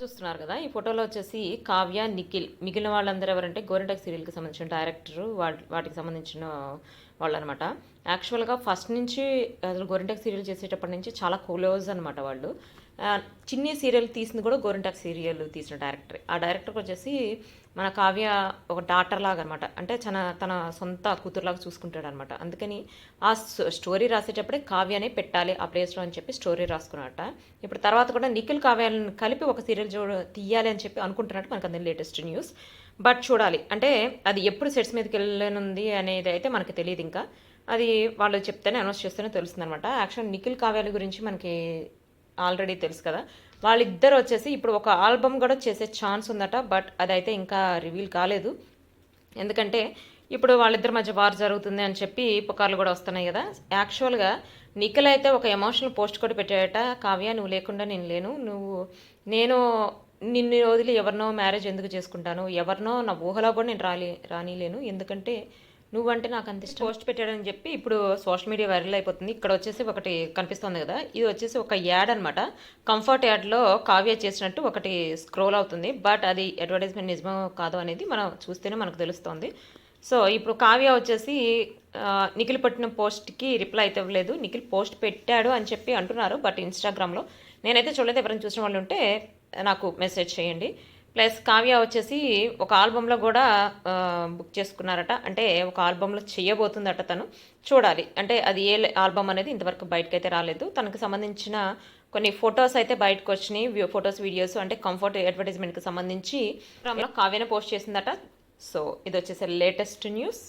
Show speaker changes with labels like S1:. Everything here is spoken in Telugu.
S1: చూస్తున్నారు కదా. ఈ ఫోటోలో వచ్చేసి కావ్య నిఖిల్ మిగిలిన వాళ్ళందరూ ఎవరంటే గోరెంటక్ సీరియల్కి సంబంధించిన డైరెక్టర్ వాటికి సంబంధించిన వాళ్ళు అనమాట యాక్చువల్గా ఫస్ట్ నుంచి అసలు గోరెంటక్ సీరియల్ చేసేటప్పటి నుంచి చాలా క్లోజ్ అనమాట వాళ్ళు. చిన్ని సీరియల్ తీసింది కూడా గోరింటాక్ సీరియల్ తీసిన డైరెక్టర్. ఆ డైరెక్టర్కి వచ్చేసి మన కావ్య ఒక డాటర్ లాగా అనమాట అంటే తన తన సొంత కూతురులాగా చూసుకుంటాడు అనమాట అందుకని ఆ స్టో- స్టోరీ రాసేటప్పుడే కావ్యనే పెట్టాలి ఆ ప్లేస్లో అని చెప్పి స్టోరీ రాసుకున్నట్ట ఇప్పుడు తర్వాత కూడా నిఖిల్ కావ్యాలను కలిపి ఒక సీరియల్ చూడ తీయాలి అని చెప్పి అనుకుంటున్నట్టు మనకు అందరి లేటెస్ట్ న్యూస్. బట్ చూడాలి. అంటే అది ఎప్పుడు సెట్స్ మీదకి వెళ్ళనుంది అనేది అయితే మనకి తెలియదు ఇంకా. అది వాళ్ళు చెప్తేనే అనౌన్స్ చేస్తేనే తెలుస్తుంది అనమాట యాక్చువల్ నిఖిల్ కావ్యాల గురించి మనకి ఆల్రెడీ తెలుసు కదా. వాళ్ళిద్దరు వచ్చేసి ఇప్పుడు ఒక ఆల్బమ్ కూడా చేసే ఛాన్స్ ఉందట బట్ అదైతే ఇంకా రివీల్ కాలేదు. ఎందుకంటే ఇప్పుడు వాళ్ళిద్దరి మధ్య వార్ జరుగుతుంది అని చెప్పి పుకార్లు కూడా వస్తున్నాయి కదా. యాక్చువల్గా నిఖిల్ అయితే ఒక ఎమోషనల్ పోస్ట్ కూడా పెట్టాడట కావ్య నువ్వు లేకుండా నేను లేను. నువ్వు నేను నిన్ను వదిలి ఎవరినో మ్యారేజ్ ఎందుకు చేసుకుంటాను? ఎవరినో నా ఊహలో కూడా నేను రాలి రానిలేను. ఎందుకంటే నువ్వంటే నాకు అంత ఇష్టం. పోస్ట్ పెట్టాడని చెప్పి ఇప్పుడు సోషల్ మీడియా వైరల్ అయిపోతుంది. ఇక్కడ వచ్చేసి ఒకటి కనిపిస్తుంది కదా. ఇది వచ్చేసి ఒక యాడ్ అనమాట కంఫర్ట్ యాడ్లో కావ్య చేసినట్టు ఒకటి స్క్రోల్ అవుతుంది. బట్ అది అడ్వర్టైజ్మెంట్ నిజమో కాదో అనేది మనం చూస్తేనే మనకు తెలుస్తుంది. సో ఇప్పుడు కావ్య వచ్చేసి నిఖిల్ పెట్టిన పోస్ట్కి రిప్లై అయితే ఇవ్వలేదు. నిఖిల్ పోస్ట్ పెట్టాడు అని చెప్పి అంటున్నారు. బట్ ఇన్స్టాగ్రామ్లో నేనైతే చూడలేదు. ఎవరైనా చూసిన వాళ్ళు ఉంటే నాకు మెసేజ్ చేయండి. ప్లస్ కావ్య వచ్చేసి ఒక ఆల్బంలో కూడా బుక్ చేసుకున్నారట. అంటే ఒక ఆల్బంలో చేయబోతుందట తను. చూడాలి. అంటే అది ఏ ఆల్బమ్ అనేది ఇంతవరకు బయటకు అయితే రాలేదు. తనకు సంబంధించిన కొన్ని ఫొటోస్ అయితే బయటకు వచ్చినాయి. ఫొటోస్ వీడియోస్ అంటే కంఫర్ట్ అడ్వర్టైజ్మెంట్కి సంబంధించి కావ్యనే పోస్ట్ చేసిందట. సో ఇది వచ్చేసి లేటెస్ట్ న్యూస్